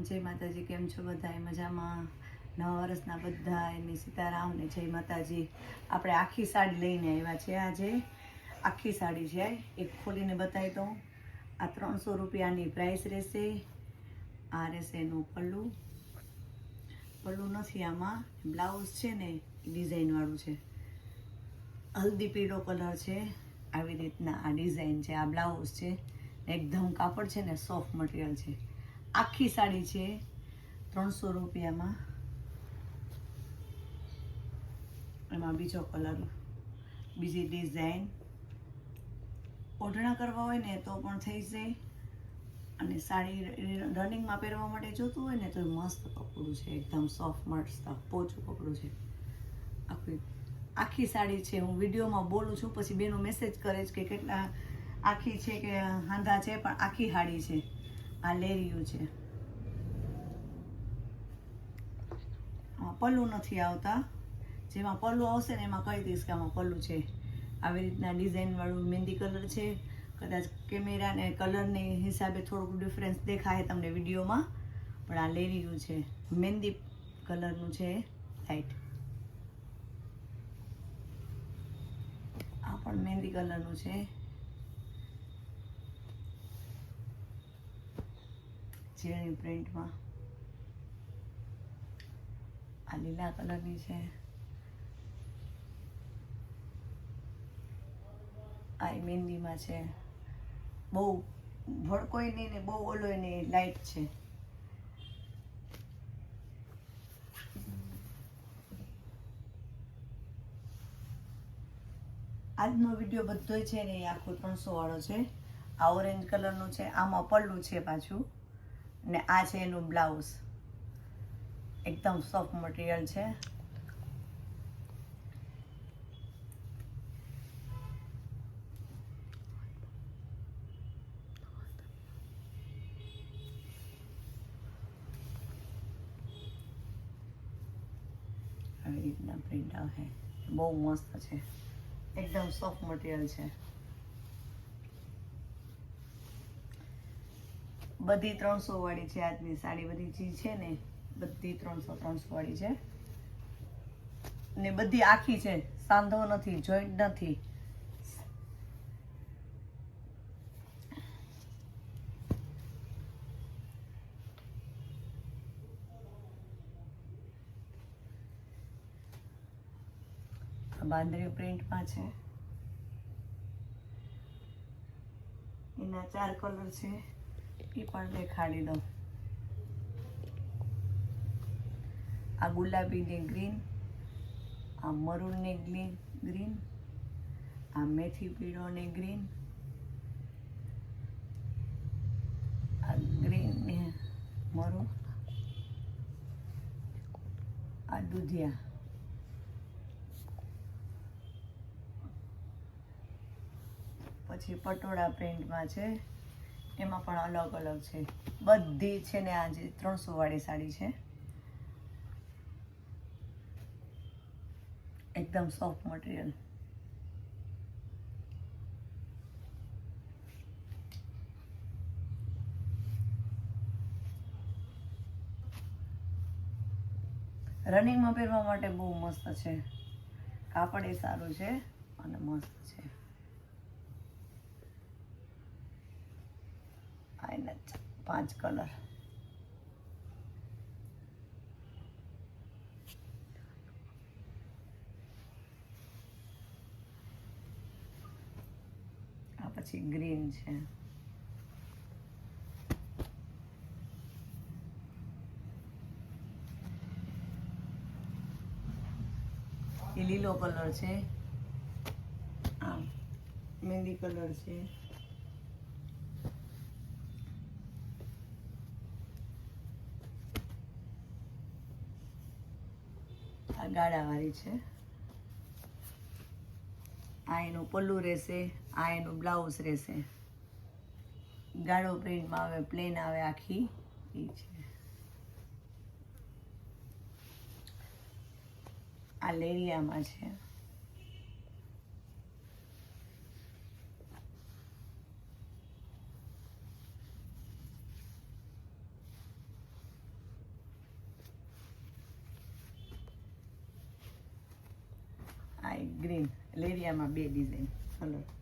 જય માતાજી, કેમ છો બધા મજામાં? નવા વર્ષના બધા એની સીતારામ ને જય માતાજી. આપણે આખી સાડી લઈને આવ્યા છે આજે. આખી સાડી છે, એક ખોલીને બતાવી દઉં. આ ત્રણસો રૂપિયાની પ્રાઇસ રહેશે. આ રહેશે એનું પલ્લું. પલ્લું નથી આમાં. બ્લાઉઝ છે ને ડિઝાઇનવાળું છે. હલ્દી પીળો કલર છે. આવી રીતના આ ડિઝાઇન છે. આ બ્લાઉઝ છે. એકદમ કાપડ છે ને સોફ્ટ મટીરિયલ છે. આખી સાડી છે, ત્રણસો રૂપિયામાં. એમાં બીજો કલર બીજી ડિઝાઇન ઓઢણા કરવા હોય ને તો પણ થઈ જાય. અને સાડી રનિંગમાં પહેરવા માટે જોતું હોય ને તો મસ્ત કપડું છે, એકદમ સોફ્ટ મસ્ત, પોચું કપડું છે. આખી આખી સાડી છે. હું વિડીયોમાં બોલું છું, પછી બેનો મેસેજ કરે છે કે કેટલા આખી છે કે હાંધા છે, પણ આખી સાડી છે. આ લેરિયું છે પલ્લું નથી આવતા. જેમાં પલ્લું આવશે ને એમાં કહી દઈશ કે આમાં પલ્લું છે? આવી રીતના ડિઝાઇનવાળું મહેંદી કલર છે. કદાચ કેમેરાને કલરને હિસાબે થોડુંક ડિફરન્સ દેખાય તમને વિડીયોમાં પણ આ લેરિયું છે. મહેંદી કલરનું છે. લાઈટ આ પણ મહેંદી કલરનું છે. ઝીણી પ્રિન્ટમાં. આ લીલા કલરની છે. આ મહેંદીમાં છે. બહુ ભડકોય નહીં ને બહુ ઓલોય નહીં લાઈટ છે. આજનો વીડિયો બધોય છે ને એ આખો ત્રણસો વાળો છે. આ ઓરેન્જ કલરનું છે, આમાં પલ્લું છે પાછું. ને આ છે એનું બ્લાઉઝ. એકદમ સોફ્ટ મટીરિયલ છે. આવી રીતના પ્રિન્ટ આવે. બહુ મસ્ત છે. એકદમ સોફ્ટ મટીરિયલ છે. બધી ત્રણસો વાળી છે આજની સાડી, બધી જે છે ને, બધી ત્રણસો ત્રણસો વાળી છે. ને બધી આખી છે, સાંધો નથી, જોઈન્ટ નથી. બાંધણી પ્રિન્ટમાં છે. એના ચાર કલર છે. એ પણ દેખાડી દઉં. આ ગુલાબી ને ગ્રીન, આ મરૂનને ગ્રીન ગ્રીન, આ મેથી પીળો ને ગ્રીન, આ ગ્રીન ને મરૂન, આ દૂધિયા. પછી પટોળા પ્રિન્ટમાં છે. એમાં પણ અલગ અલગ છે. બધી છે ને આજે ત્રણસો વાળી સાડી છે. એકદમ સોફ્ટ મટીરિયલ રનિંગમાં પહેરવા માટે બહુ મસ્ત છે. કાપડ એ સારું છે અને મસ્ત છે. આ એના પાંચ કલર આ પછી ગ્રીન છે લીલો કલર છે. આ મહેંદી કલર છે. ગાળાવાળી છે. આ એનું પલ્લું રહેશે, આ એનું બ્લાઉઝ રહેશે. ગાળો પ્રિન્ટમાં આવે, પ્લેન આવે આખી, એ છે. આ લેરિયામાં છે. એક ગ્રીન લેરિયામાં બે ડિઝાઇન કલર